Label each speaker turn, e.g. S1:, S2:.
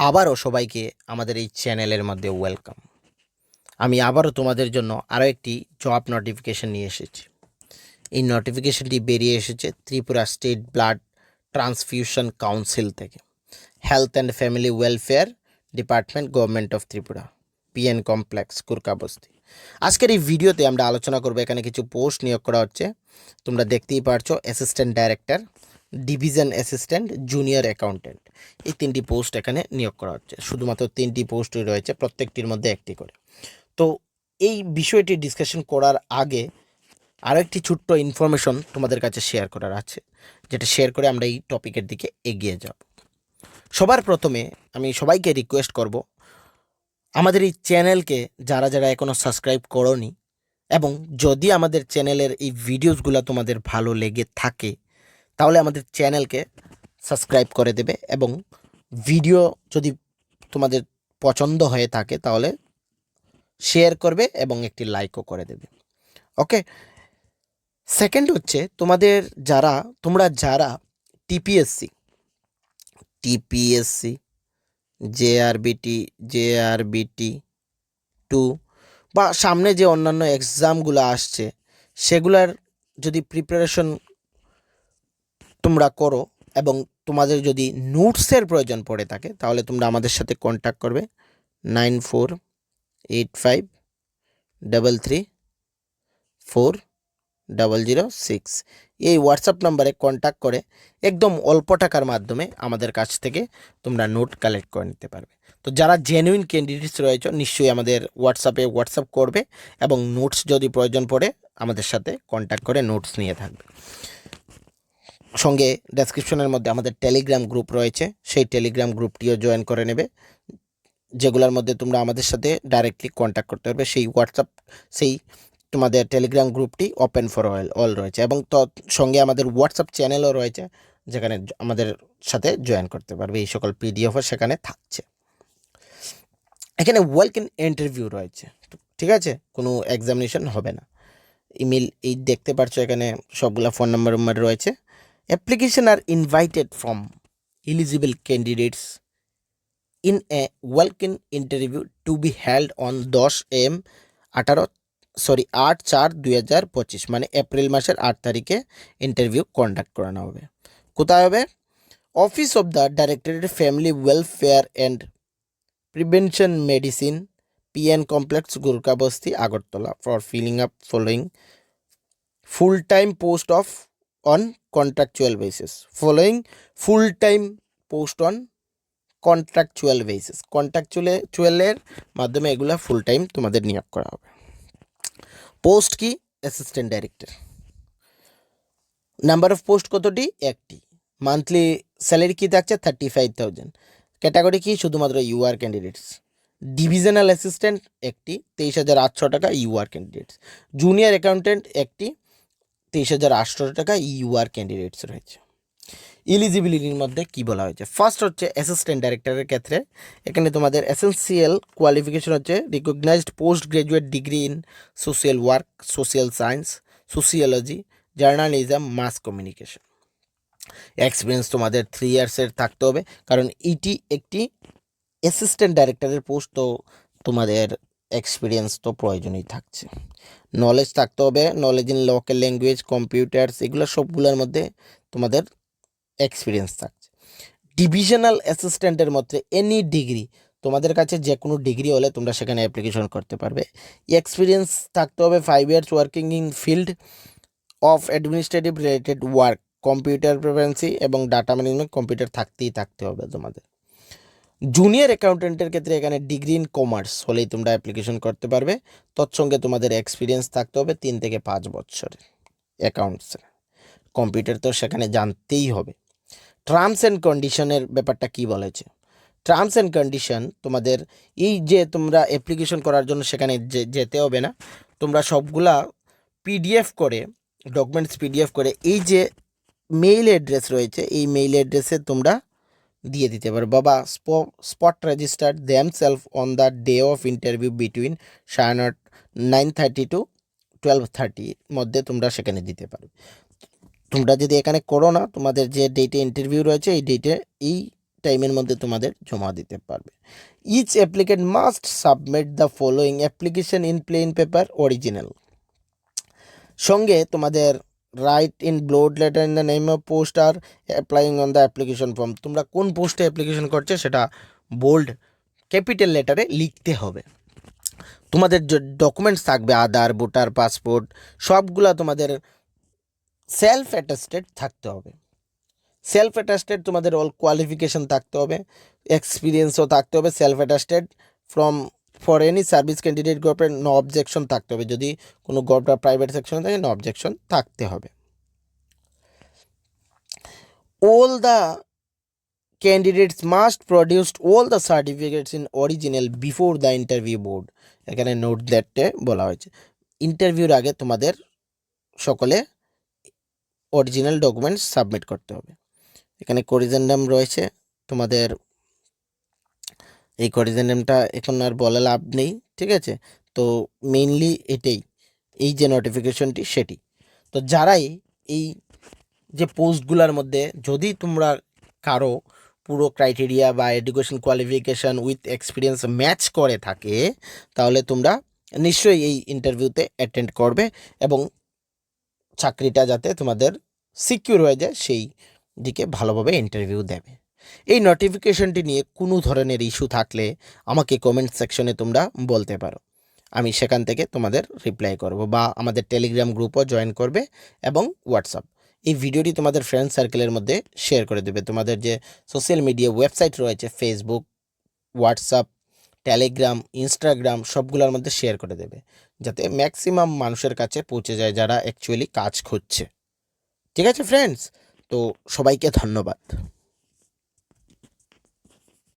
S1: আবারও সবাইকে আমাদের এই চ্যানেলের মধ্যে ওয়েলকাম আমি আবারও তোমাদের জন্য আরও একটি জব নোটিফিকেশন নিয়ে এসেছি। এই নোটিফিকেশনটি বেরিয়ে এসেছে Tripura state blood transfusion council থেকে। Health and family welfare department government of Tripura PN complex Gurkhabasti আজকের এই ভিডিওতে আমরা আলোচনা করব, এখানে কিছু পোস্ট নিয়োগ করা হচ্ছে। তোমরা দেখতেই পারছ assistant director division assistant junior accountant এই তিনটি পোস্ট এখানে নিয়োগ করা হচ্ছে। শুধুমাত্র তিনটি পোস্টই রয়েছে, প্রত্যেকটির মধ্যে একটি করে। তো এই বিষয়টি ডিসকাশন করার আগে আরও একটি ছোট্ট ইনফরমেশন তোমাদের কাছে শেয়ার করার আছে, যেটা শেয়ার করে আমরা এই টপিকের দিকে এগিয়ে যাব। সবার প্রথমে আমি সবাইকে রিকোয়েস্ট করব, আমাদের এই চ্যানেলকে যারা যারা এখনও সাবস্ক্রাইব করনি, এবং যদি আমাদের চ্যানেলের এই ভিডিওসগুলো তোমাদের ভালো লেগে থাকে তাহলে আমাদের চ্যানেলকে সাবস্ক্রাইব করে দেবে এবং ভিডিও যদি তোমাদের পছন্দ হয়ে থাকে তাহলে শেয়ার করবে এবং একটি লাইকও করে দেবে। ওকে? সেকেন্ড হচ্ছে তোমাদের যারা, তোমরা যারা TPSC TPSC JRBT JRBT two বা সামনে যে অন্যান্য এক্সামগুলো আসছে, সেগুলার যদি প্রিপারেশন তোমরা করো এবং তোমাদের যদি নোটসের প্রয়োজন পড়ে থাকে, তাহলে তোমরা আমাদের সাথে কন্ট্যাক্ট করবে। Nine four eight five double three four double zero six. এই হোয়াটসঅ্যাপ নাম্বারে কন্ট্যাক্ট করে একদম অল্প টাকার মাধ্যমে আমাদের কাছ থেকে তোমরা নোট কালেক্ট করে নিতে পারবে। তো যারা জেনুইন ক্যান্ডিডেটস রয়েছে, নিশ্চয়ই আমাদের হোয়াটসঅ্যাপে হোয়াটসঅ্যাপ করবে এবং নোটস যদি প্রয়োজন পড়ে, আমাদের সাথে কন্ট্যাক্ট করে নোটস নিয়ে থাকবে। সঙ্গে ডেসক্রিপশনের মধ্যে আমাদের টেলিগ্রাম গ্রুপ রয়েছে। সেই টেলিগ্রাম গ্রুপটিও জয়েন করে নেবে। যেগুলোর মধ্যে তোমরা আমাদের সাথে ডাইরেক্টলি কন্ট্যাক্ট করতে পারবে। সেই হোয়াটসঅ্যাপ সেই তোমাদের টেলিগ্রাম গ্রুপটি ওপেন ফর অল অল রয়েছে এবং সঙ্গে আমাদের হোয়াটসঅ্যাপ চ্যানেলও রয়েছে, যেখানে আমাদের সাথে জয়েন করতে পারবে। এই সকল পিডিএফও সেখানে থাকছে। এখানে ওয়েলকাম ইন্টারভিউ রয়েছে। ঠিক আছে? কোনো এক্সামিনেশন হবে না। ইমেল এই দেখতে পাচ্ছ এখানে সবগুলা ফোন নাম্বার রয়েছে। Application are invited from eligible candidates in a welcome interview to be held on দশ এম আঠারো সরি আট চার দুই হাজার পঁচিশ মানে এপ্রিল মাসের আট তারিখে ইন্টারভিউ কন্ডাক্ট করানো হবে। কোথায় হবে? Office of the directorate family welfare and prevention medicine PN complex Gurkhabasti Agartala for filling up following full time post of on contractual basis following full time post on contractual basis কন্ট্রাকচুয়ালের মাধ্যমে এগুলা full time তোমাদের নিয়োগ করা হবে। Post কি? Assistant director number of post কতটি? একটি। Monthly salary কি থাকছে? থার্টি ফাইভ থাউজেন্ড ক্যাটাগরি কি? শুধুমাত্র ইউআর ক্যান্ডিডেটস ডিভিশনাল অ্যাসিস্ট্যান্ট একটি, তেইশ হাজার আটশো টাকা ইউআর ক্যান্ডিডেটস জুনিয়র অ্যাকাউন্ট্যান্ট একটি তেইশ হাজার আটশো টাকা ইউআর ক্যান্ডিডেটস রয়েছে। ইলিজিবিলিটির মধ্যে কি বলা হয়েছে? ফার্স্ট হচ্ছে অ্যাসিস্ট্যান্ট ডাইরেক্টরের ক্ষেত্রে। এখানে তোমাদের এসেন্সিয়াল কোয়ালিফিকেশন হচ্ছে recognised post graduate degree in social work social science sociology journalism mass communication experience তোমাদের থ্রি ইয়ার্সের থাকতে হবে। কারণ এটি একটি অ্যাসিস্ট্যান্ট ডাইরেক্টরের পোস্ট তো তোমাদের এক্সপিরিয়েন্স তো প্রয়োজনই থাকছে। নলেজ থাকতে হবে knowledge in local language computers এগুলো সবগুলোর মধ্যে তোমাদের এক্সপিরিয়েন্স থাকছে। ডিভিশনাল অ্যাসিস্ট্যান্টের মধ্যে এনি ডিগ্রি তোমাদের কাছে যে কোনো ডিগ্রি হলে তোমরা সেখানে অ্যাপ্লিকেশন করতে পারবে। এক্সপিরিয়েন্স থাকতে হবে five years working in field of administrative related work computer proficiency এবং ডাটা ম্যানেজমেন্ট কম্পিউটার থাকতেই থাকতে হবে তোমাদের। জুনিয়র অ্যাকাউন্টেন্টের ক্ষেত্রে এখানে ডিগ্রি ইন কমার্স হলেই তোমরা অ্যাপ্লিকেশন করতে পারবে। তৎসঙ্গে তোমাদের এক্সপিরিয়েন্স থাকতে হবে তিন থেকে পাঁচ বছরের অ্যাকাউন্টস কম্পিউটার তো সেখানে জানতেই হবে। টার্মস অ্যান্ড কন্ডিশনের ব্যাপারটা কি বলেছে? টার্মস অ্যান্ড কন্ডিশন তোমাদের এই যে তোমরা অ্যাপ্লিকেশন করার জন্য সেখানে যেতে হবে না, তোমরা সবগুলা পিডিএফ করে ডকুমেন্টস পিডিএফ করে, এই যে মেইল অ্যাড্রেস রয়েছে, এই মেইল অ্যাড্রেসে তোমরা দিয়ে দিতে পারো। বাবা spot register them self on the day of interview between সাড়ে not nine thirty to twelve থার্টির মধ্যে তোমরা সেখানে দিতে পারো। তোমরা যদি এখানে করো না, তোমাদের যে ডেটে ইন্টারভিউ রয়েছে, এই ডেটে এই টাইমের মধ্যে তোমাদের জমা দিতে পারবে। Each applicant must submit the following application in plain paper original সঙ্গে তোমাদের write in bold letter in the name of post are applying on the application form তোমরা কোন পোস্টে অ্যাপ্লিকেশন করছ সেটা বোল্ড ক্যাপিটাল লেটারে লিখতে হবে। তোমাদের যে ডকুমেন্টস থাকবে, আধার, ভোটার পাসপোর্ট সবগুলা তোমাদের সেলফ অ্যাটাস্টেড থাকতে হবে। সেলফ অ্যাটাস্টেড তোমাদের অল কোয়ালিফিকেশন থাকতে হবে এক্সপিরিয়েন্সও থাকতে হবে self attested from for any service candidate গ্রুপের নো অবজেকশন থাকতে হবে। যদি কোনো গ্রুপ বা প্রাইভেট সেকশনে থাকে নো অবজেকশন থাকতে হবে। All the candidates must produce all the certificates in original before the interview board এখানে নোট দ্যাটে বলা হয়েছে। ইন্টারভিউর আগে তোমাদের সকলে অরিজিনাল ডকুমেন্টস সাবমিট করতে হবে। এখানে করিজেন্ডাম রয়েছে। তোমাদের এই করিজেন্ডামটা এখন আর বলে লাভ নেই, ঠিক আছে? তো মেইনলি এটাই, এই যে নোটিফিকেশনটি সেটি। তো যারাই এই যে পোস্টগুলোর মধ্যে যদি তোমরা কারও পুরো ক্রাইটেরিয়া বা education qualification with experience match করে থাকে, তাহলে তোমরা নিশ্চয়ই এই ইন্টারভিউতে অ্যাটেন্ড করবে এবং চাকরিটা যাতে তোমাদের সিকিউর হয়ে যায়, সেই দিকে ভালোভাবে ইন্টারভিউ দেবে। এই নোটিফিকেশনটি নিয়ে কোনো ধরনের ইস্যু থাকলে আমাকে কমেন্ট সেকশনে তোমরা বলতে পারো। আমি সেখান থেকে তোমাদের রিপ্লাই করব বা আমাদের টেলিগ্রাম গ্রুপও জয়েন করবে এবং হোয়াটসঅ্যাপ এই ভিডিওটি তোমাদের ফ্রেন্ড সার্কেলের মধ্যে শেয়ার করে দেবে। তোমাদের যে সোশ্যাল মিডিয়া ওয়েবসাইট রয়েছে ফেসবুক হোয়াটসঅ্যাপ টেলিগ্রাম ইনস্টাগ্রাম সবগুলোর মধ্যে শেয়ার করে দেবে। যাতে ম্যাক্সিমাম মানুষের কাছে পৌঁছে যায় যারা অ্যাকচুয়ালি কাজ খুঁজছে। ঠিক আছে ফ্রেন্ডস তো সবাইকে ধন্যবাদ।